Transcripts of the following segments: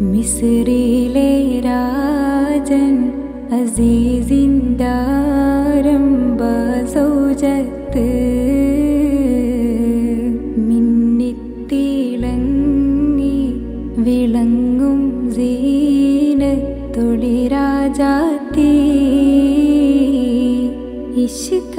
മിസ്രിയിലെ രാജൻ അസീസിന്റാരംഭ ബസൗജത്ത്. മിന്നിത്തിളങ്ങി വിളങ്ങും സീനത്തൊളി രാജാത്തീ ഇഷ്ക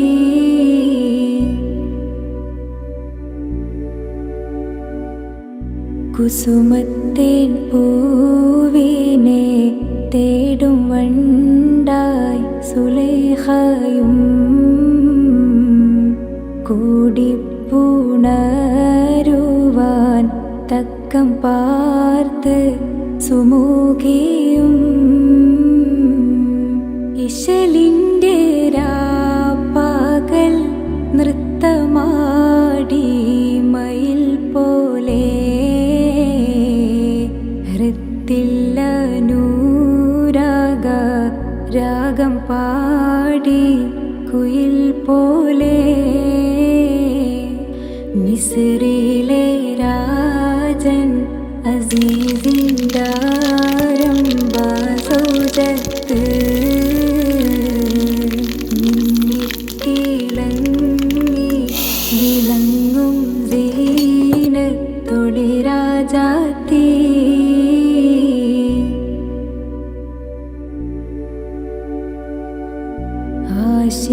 കുസുമത്തേൻ പൂവിനെ തേടും വണ്ടായി സുലേഹയും. കൂടിപ്പുണരുവാൻ തക്കം പാർത്ത് സുമൂഖിയും. ഇശലിന്റെ രാപ്പകൽ നൃത്തമാടി മയിൽ പോലെ രാഗം പാടി കുയിൽ പോലെ മിസ്രിയിലെ രാജൻ അസീസിന്റാരംഭ സൗജത്ത് മിന്നിത്തിളങ്ങി വിളങ്ങും സീനത്തൊളി രാജാത്തീ спаситель.